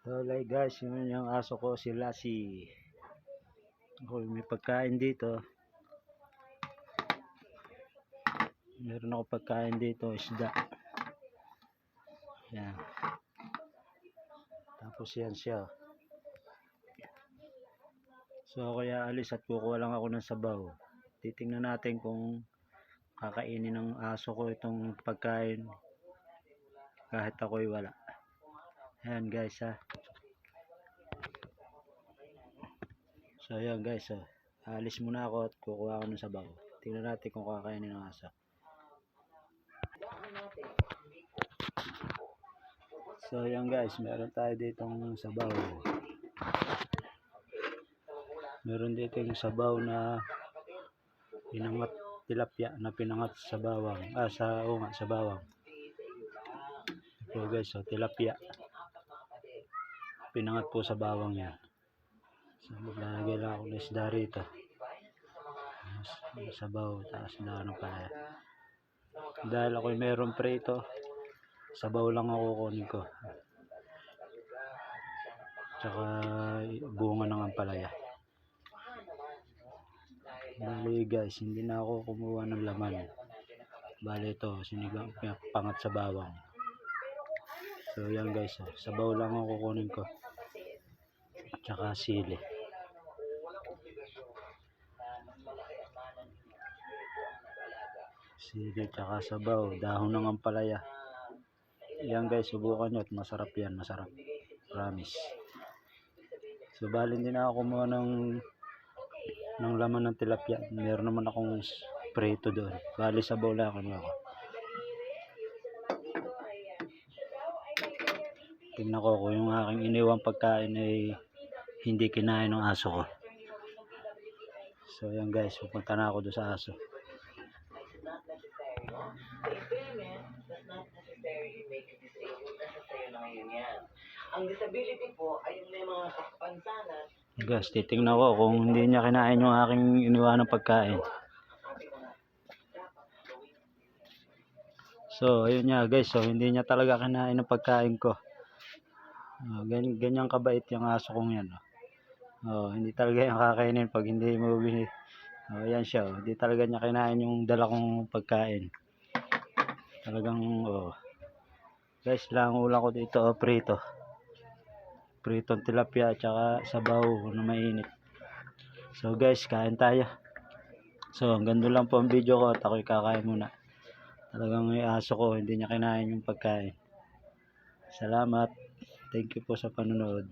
So like guys, yun yung aso ko si Lassie. Ako may pagkain dito. Meron ako pagkain dito, isda. Yan. Tapos yan siya. So kaya alis at kukuha lang ako ng sabaw. Titingnan natin kung kakainin ng aso ko itong pagkain kahit ako'y wala. Ayan guys ha. So ayan guys ha. Alis muna ako at kukuha ako ng sabaw. Tingnan natin kung kakainin ng aso. So ayan guys, meron tayo ditong sabaw. Meron dito yung sabaw na pinangat tilapia na pinangat sa bawang. Ah, sa, nga, sa bawang. Ito guys, so tilapia. Pinangat po sa bawang yan. So maglalagay lang ako ng isda rito. Sabaw, tapos daan ng palaya. Dahil ako'y meron prito, sabaw lang ako kukunin ko. Tsaka bunga ng ampalaya. Bali guys, hindi na ako kumuha ng laman. Bali ito, sinigang pangat sa bawang. So yan guys, oh, sabaw lang ang kukunin ko. Tsaka sili. Sili tsaka sabaw, dahon ng ampalaya. Yan guys, subukan nyo at masarap yan, masarap. Promise. So bali hindi na ako kumuha ng ng laman ng tilapia. Meron naman akong prito doon. Bali sa bola ako ako. Tingnan ko kung yung aking iniwang pagkain ay hindi kinain ng aso ko. So yan guys, pupunta na ako doon sa aso. Ang disability po ay may mga kapansanan Guys, titingnan ko kung hindi niya kinain yung aking iniwan ng pagkain. So, ayun niya guys. So, hindi niya talaga kinain ng pagkain ko. Oh, ganyan, ganyan kabait yung aso kong yan. Oh, hindi talaga yung kakainin pag hindi mo bini. Oh, yan siya. Oh. Hindi talaga niya kinain yung dala kong pagkain. Talagang, oh. Guys, lang ulam ko dito, oh, prito pritong tilapia at saka sabaw na mainit. So guys, kain tayo. So hanggang doon lang po ang video ko at ako'y kakain muna. Talagang yung aso ko, hindi niya kinain yung pagkain. Salamat. Thank you po sa panonood.